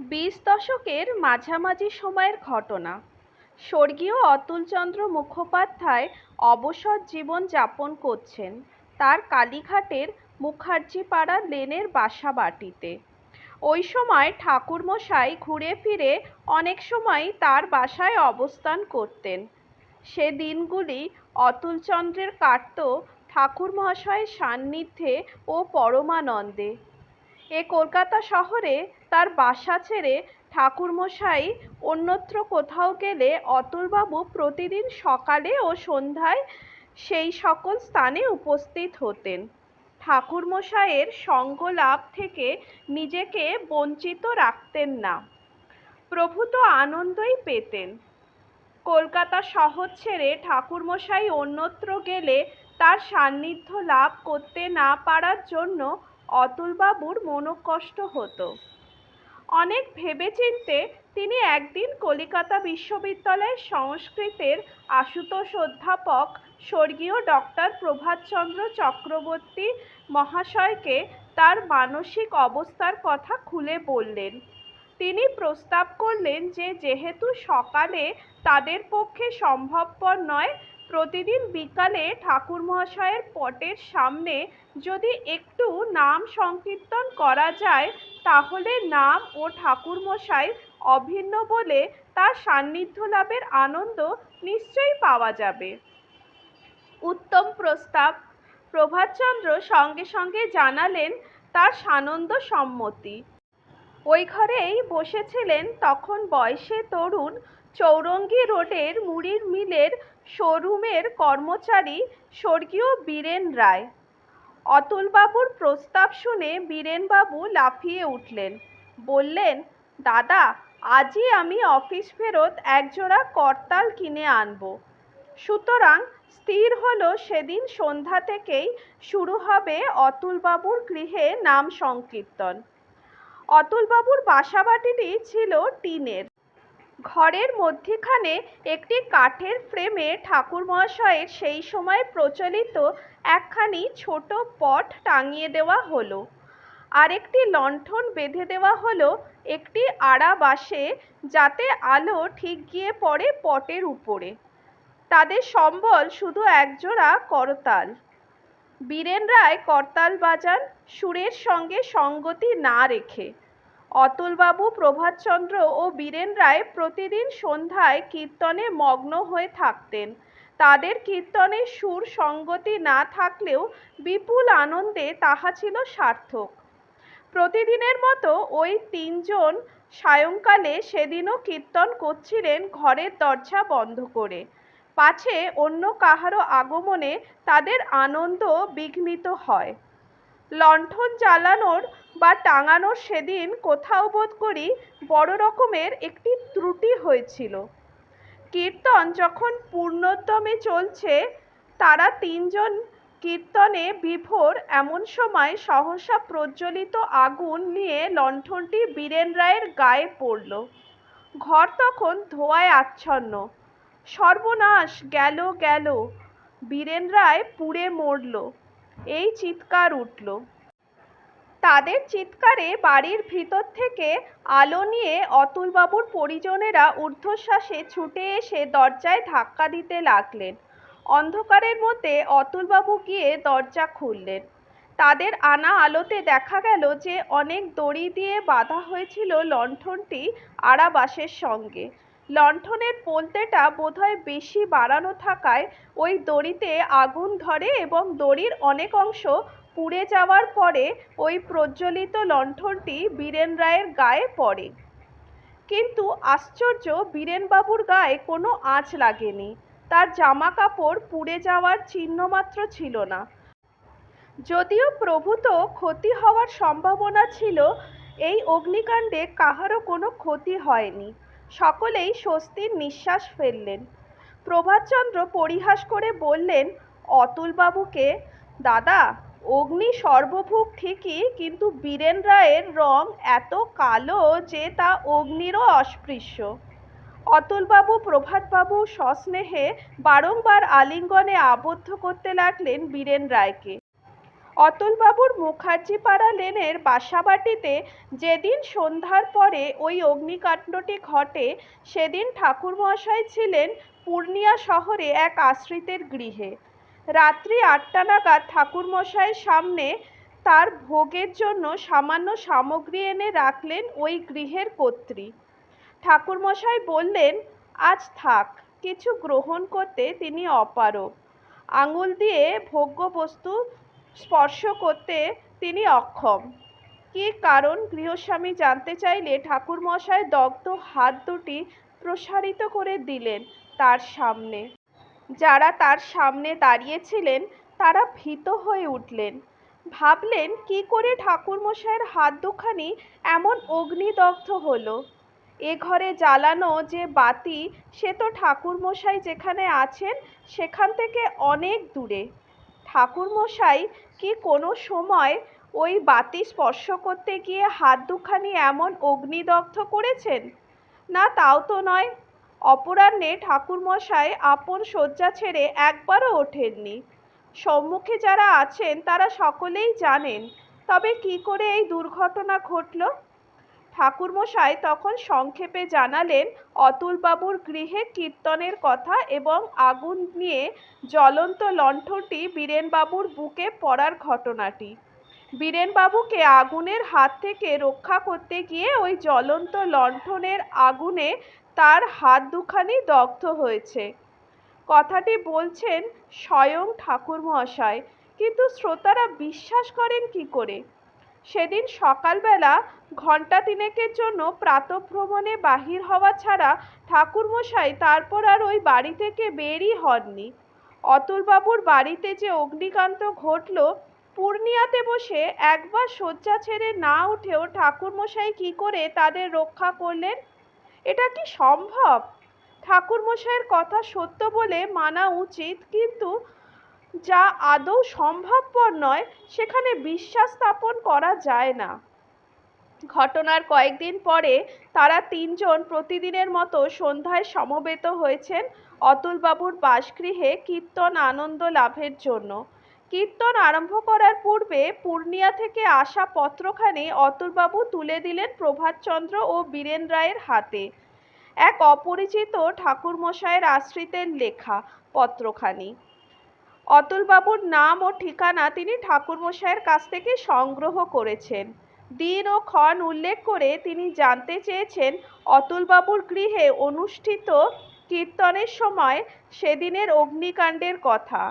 বিশ দশকের মাঝামাঝি সময়ের ঘটনা। স্বর্গীয় অতুলচন্দ্র মুখোপাধ্যায় অবসর জীবন যাপন করছেন তার কালীঘাটের মুখার্জিপাড়া লেনের বাসা বাটিতে ওই সময় ঠাকুরমশাই ঘুরে ফিরে অনেক সময় তার বাসায় অবস্থান করতেন। সে দিনগুলি অতুলচন্দ্রের কাটত ঠাকুর মহাশয়ের সান্নিধ্যে ও পরমানন্দে। এ কলকাতা শহরে তার বাসা ছেড়ে ঠাকুরমশাই অন্যত্র কোথাও গেলে অতুলবাবু প্রতিদিন সকালে ও সন্ধ্যায় সেই সকল স্থানে উপস্থিত হতেন। ঠাকুরমশাইয়ের সঙ্গ লাভ থেকে নিজেকে বঞ্চিত রাখতেন না। প্রভূত আনন্দই পেতেন। কলকাতা শহর ছেড়ে ঠাকুরমশাই অন্যত্র গেলে তার সান্নিধ্য লাভ করতে না পারার জন্য অতুলবাবুর মনোকষ্ট হতো। অনেক ভেবেচিন্তে তিনি একদিন কলিকাতা বিশ্ববিদ্যালয়ের সংস্কৃতের আশুতোষ অধ্যাপক, স্বর্গীয় ডক্টর প্রভাতচন্দ্র চক্রবর্তী মহাশয়কে তার মানসিক অবস্থার কথা খুলে বললেন। তিনি প্রস্তাব করলেন যে, যেহেতু সকালে তাদের পক্ষে সম্ভবপর নয় প্রতিদিন বিকালে ঠাকুর মহাশয়ের পটের সামনে যদি একটু নাম সংকীর্তন করা যায়, তাহলে নাম ও ঠাকুর মশাই অভিন্ন বলে তার সান্নিধ্য লাভের আনন্দ নিশ্চয়ই পাওয়া যাবে। উত্তম প্রস্তাব। প্রভাতচন্দ্র সঙ্গে সঙ্গে জানালেন তার সানন্দ সম্মতি। ওই ঘরেই বসেছিলেন তখন বয়সে তরুণ চৌরঙ্গি রোডের মুড়ির মিলের শোরুমের কর্মচারী স্বর্গীয় বীরেন রায়। অতুলবাবুর প্রস্তাব শুনে বীরেনবাবু লাফিয়ে উঠলেন। বললেন, দাদা, আজই আমি অফিস ফেরত একজোড়া করতাল কিনে আনব। সুতরাং স্থির হলো সেদিন সন্ধ্যা থেকেই শুরু হবে অতুলবাবুর গৃহে নাম সংকীর্তন। অতুলবাবুর বাসাবাটিটি ছিল টিনের। ঘরের মধ্যিখানে একটি কাঠের ফ্রেমে ঠাকুর মহাশয়ের সেই সময় প্রচলিত একখানি ছোট পট টাঙিয়ে দেওয়া হলো। আরেকটি লণ্ঠন বেঁধে দেওয়া হলো একটি আড়া বাসে যাতে আলো ঠিক গিয়ে পড়ে পটের উপরে। তাদের সম্বল শুধু একজোড়া করতাল। বীরেন রায় করতাল বাজান সুরের সঙ্গে সঙ্গতি না রেখে অতুলবাবু, প্রভাতচন্দ্র ও বীরেন রায় প্রতিদিন সন্ধ্যায় কীর্তনে মগ্ন হয়ে থাকতেন। তাদের কীর্তনের সুর সঙ্গতি না থাকলেও বিপুল আনন্দে তাহা ছিল সার্থক। প্রতিদিনের মতো ওই তিনজন সায়ংকালে সেদিনও কীর্তন করছিলেন ঘরের দরজা বন্ধ করে। পাছে অন্য কাহারও আগমনে তাদের আনন্দ বিঘ্নিত হয়। লণ্ঠন জ্বালানোর বা টাঙানোর সেদিন কোথাও বোধ করি বড় রকমের একটি ত্রুটি হয়েছিল। কীর্তন যখন পূর্ণোদ্যমে চলছে, তারা তিনজন কীর্তনে বিভোর এমন সময় সহসা প্রজ্বলিত আগুন নিয়ে লণ্ঠনটি বীরেন রায়ের গায়ে পড়ল। ঘর তখন ধোঁয়ায় আচ্ছন্ন। সর্বনাশ গেল গেল। বীরেন রায় পুড়ে মরল। এই চিৎকার উঠল। তাদের চিৎকারে বাড়ির ভিতর থেকে আলো নিয়ে অতুলবাবুর পরিজনেরা ঊর্ধ্বশ্বাসে ছুটে এসে দরজায় ধাক্কা দিতে লাগলেন। অন্ধকারের মধ্যে অতুলবাবু গিয়ে দরজা খুললেন। তাদের আনা আলোতে দেখা গেল যে অনেক দড়ি দিয়ে বাঁধা হয়েছিল লণ্ঠনটি আড়াবাসের সঙ্গে। লণ্ঠনের পোলতেটা বোধহয় বেশি বাড়ানো থাকায় ওই দড়িতে আগুন ধরে এবং দড়ির অনেক অংশ পুড়ে যাওয়ার পরে ওই প্রজ্বলিত লণ্ঠনটি বীরেন রায়ের গায়ে পড়ে। কিন্তু আশ্চর্য, বীরেনবাবুর গায়ে কোনো আঁচ লাগেনি। তার জামা কাপড় পুড়ে যাওয়ার চিহ্নমাত্র ছিল না। যদিও প্রভূত ক্ষতি হওয়ার সম্ভাবনা ছিল, এই অগ্নিকাণ্ডে কাহারও কোনো ক্ষতি হয়নি। সকলেই স্বস্তির নিঃশ্বাস ফেললেন। প্রভাতচন্দ্র পরিহাস করে বললেন, অতুলবাবুকে, দাদা, অগ্নি সর্বভূক ঠিকই, কিন্তু বীরেন রায়ের রং এত কালো যে তা অগ্নিরও অস্পৃশ্য। অতুলবাবু, প্রভাতবাবু সস্নেহে বারংবার আলিঙ্গনে আবদ্ধ করতে লাগলেন বীরেন রায়কে। অতুলবাবুর মুখার্জিপাড়া লেনের বাসাবাটিতে যেদিন সন্ধ্যার পরে ওই অগ্নিকাণ্ডটি ঘটে, সেদিন ঠাকুরমশাই ছিলেন পূর্ণিয়া শহরে এক আশ্রিতের গৃহে। রাত্রি আটটা নাগাদ ঠাকুরমশাইয়ের সামনে তার ভোগের জন্য সামান্য সামগ্রী এনে রাখলেন ওই গৃহের কর্ত্রী। ঠাকুরমশাই বললেন, আজ থাক, কিছু গ্রহণ করতে তিনি অপারগ। আঙুল দিয়ে ভোগ্য বস্তু স্পর্শ করতে তিনি অক্ষম। কী কারণ গৃহস্বামী জানতে চাইলে ঠাকুরমশাই দগ্ধ হাত দুটি প্রসারিত করে দিলেন তার সামনে। যারা তার সামনে দাঁড়িয়েছিলেন, তারা ভীত হয়ে উঠলেন। ভাবলেন, কি করে ঠাকুরমশাইয়ের হাত দুখানি এমন অগ্নিদগ্ধ হলো? এ ঘরে জ্বালানো যে বাতি, সে তো ঠাকুরমশাই যেখানে আছেন, সেখান থেকে অনেক দূরে। ঠাকুরমশাই কি কোনো সময় ওই বাতি স্পর্শ করতে গিয়ে হাত দুখানি এমন অগ্নিদগ্ধ করেছেন? না, তাও তো নয়। অপরাহ্নে ঠাকুরমশাই আপন শয্যা ছেড়ে একবারও ওঠেননি। সম্মুখে যারা আছেন তারা সকলেই জানেন। তবে কি করে এই দুর্ঘটনা ঘটল? ঠাকুরমশাই তখন সংক্ষেপে জানালেন, অতুলবাবুর গৃহে কীর্তনের কথা এবং আগুন নিয়ে জ্বলন্ত লণ্ঠনটি বীরেনবাবুর বুকে পড়ার ঘটনাটি। বীরেনবাবুকে আগুনের হাত থেকে রক্ষা করতে গিয়ে ওই জ্বলন্ত লণ্ঠনের আগুনে তার হাত দুখানি দগ্ধ হয়েছে। কথাটি বলছেন স্বয়ং ঠাকুরমশাই কিন্তু শ্রোতারা বিশ্বাস করেন কি করে? সেদিন সকালবেলা ঘণ্টা তিনেকের জন্য প্রাতভ্রমণে বাহির হওয়া ছাড়া ঠাকুরমশাই তারপর আর ওই বাড়ি থেকে বেরই হননি। অতুলবাবুর বাড়িতে যে অগ্নিকান্ত ঘটল, পূর্ণিয়াতে বসে একবার শয্যা ছেড়ে না উঠেও ঠাকুরমশাই কি করে তাদের রক্ষা করলেন? এটা কি সম্ভব? ঠাকুরমশাইয়ের কথা সত্য বলে মানা উচিত, কিন্তু যা আদৌ সম্ভবপর নয়, সেখানে বিশ্বাস স্থাপন করা যায় না। ঘটনার কয়েকদিন পরে তারা তিনজন প্রতিদিনের মতো সন্ধ্যায় সমবেত হয়েছেন অতুলবাবুর বাসগৃহে কীর্তন আনন্দ লাভের জন্য। কীর্তন আরম্ভ করার পূর্বে পূর্ণিয়া থেকে আসা পত্রখানি অতুলবাবু তুলে দিলেন প্রভাতচন্দ্র ও বীরেন রায়ের হাতে। এক অপরিচিত ঠাকুরমশায়ের আশ্রিতের লেখা পত্রখানি। অতুলবাবুর নাম ও ঠিকানা তিনি ঠাকুরমশাইয়ের কাছ থেকে সংগ্রহ করেছেন। দিন ও ক্ষণ উল্লেখ করে তিনি জানতে চেয়েছেন, অতুলবাবুর গৃহে অনুষ্ঠিত কীর্তনের সময় সেদিনের অগ্নিকাণ্ডের কথা।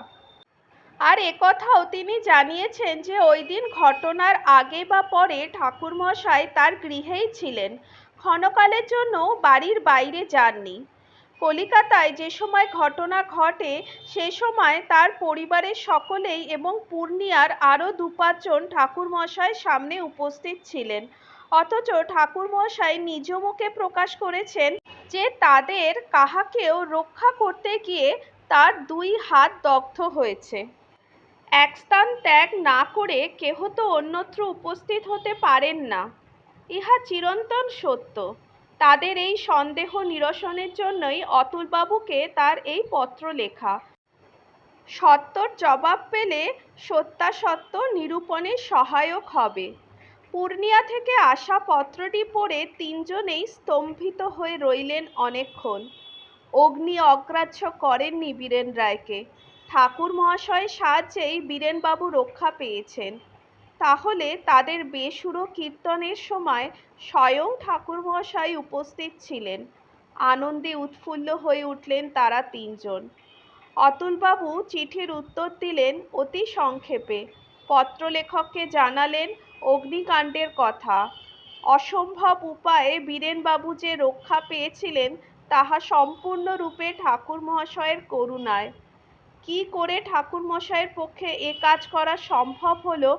আর একথাও তিনি জানিয়েছেন যে, ওই দিন ঘটনার আগে বা পরে ঠাকুরমশাই তার গৃহেই ছিলেন। ক্ষণকালের জন্য বাড়ির বাইরে যাননি। কলিকাতায় যে সময় ঘটনা ঘটে, সে সময় তার পরিবারের সকলেই এবং পূর্ণিয়ার আরও দু পাঁচজন ঠাকুরমশাই সামনে উপস্থিত ছিলেন। অথচ ঠাকুরমশাই নিজ মুখে প্রকাশ করেছেন যে তাদের কাহাকেও রক্ষা করতে গিয়ে তার দুই হাত দগ্ধ হয়েছে। এক স্থান ত্যাগ না করে কেহ তো অন্যত্র উপস্থিত হতে পারেন না। ইহা চিরন্তন সত্য। তাদের এই সন্দেহ নিরসনের জন্যই অতুলবাবুকে তার এই পত্র লেখা। সত্যর জবাব পেলে সত্যাসত্য নিরূপণে সহায়ক হবে। পূর্ণিয়া থেকে আসা পত্রটি পড়ে তিনজনেই স্তম্ভিত হয়ে রইলেন অনেকক্ষণ। অগ্নি অগ্রাহ্য করেননি বীরেন রায়কে। ঠাকুর মহাশয়ের সাহায্যেই বীরেনবাবু রক্ষা পেয়েছেন। তাহলে তাদের বেসুরো কীর্তনের সময় স্বয়ং ঠাকুর মহাশয় উপস্থিত ছিলেন। আনন্দে উৎফুল্ল হয়ে উঠলেন তারা তিনজন। অতুলবাবু চিঠির উত্তর দিলেন অতি সংক্ষেপে। পত্রলেখককে জানালেন অগ্নিকাণ্ডের কথা। অসম্ভব উপায়ে বীরেনবাবু যে রক্ষা পেয়েছিলেন, তাহা সম্পূর্ণরূপে ঠাকুর মহাশয়ের করুণায়। কি করে ঠাকুরমশাইয়ের পক্ষে এ কাজ করা সম্ভব হলো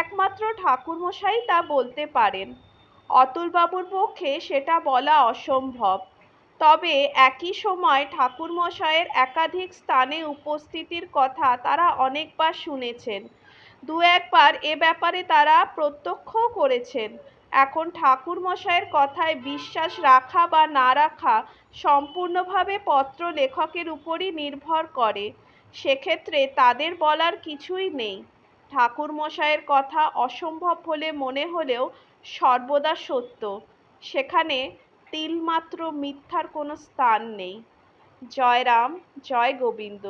একমাত্র ঠাকুরমশাই তা বলতে পারেন। অতুলবাবুর পক্ষে সেটা বলা অসম্ভব। তবে একই সময় ঠাকুরমশাইয়ের একাধিক স্থানে উপস্থিতির কথা তারা অনেকবার শুনেছেন। দু একবার এ ব্যাপারে তারা প্রত্যক্ষও করেছেন। এখন ঠাকুরমশাইয়ের কথায় বিশ্বাস রাখা বা না রাখা সম্পূর্ণভাবে পত্র লেখকের উপরই নির্ভর করে। সেক্ষেত্রে তাদের বলার কিছুই নেই। ঠাকুরমশাইয়ের কথা অসম্ভব বলে মনে হলেও সর্বদা সত্য। সেখানে তিলমাত্র মিথ্যার কোনো স্থান নেই। জয়রাম, জয় গোবিন্দ।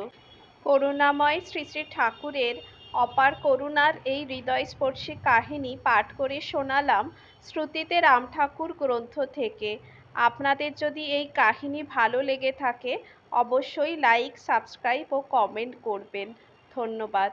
করুণাময় শ্রী শ্রী ঠাকুরের অপার করুণার এই হৃদয়স্পর্শী কাহিনী পাঠ করে শোনালাম শ্রুতিতে রাম ঠাকুর গ্রন্থ থেকে। আপনাদের যদি এই কাহিনী ভালো লেগে থাকে অবশ্যই লাইক সাবস্ক্রাইব ও কমেন্ট করবেন। ধন্যবাদ।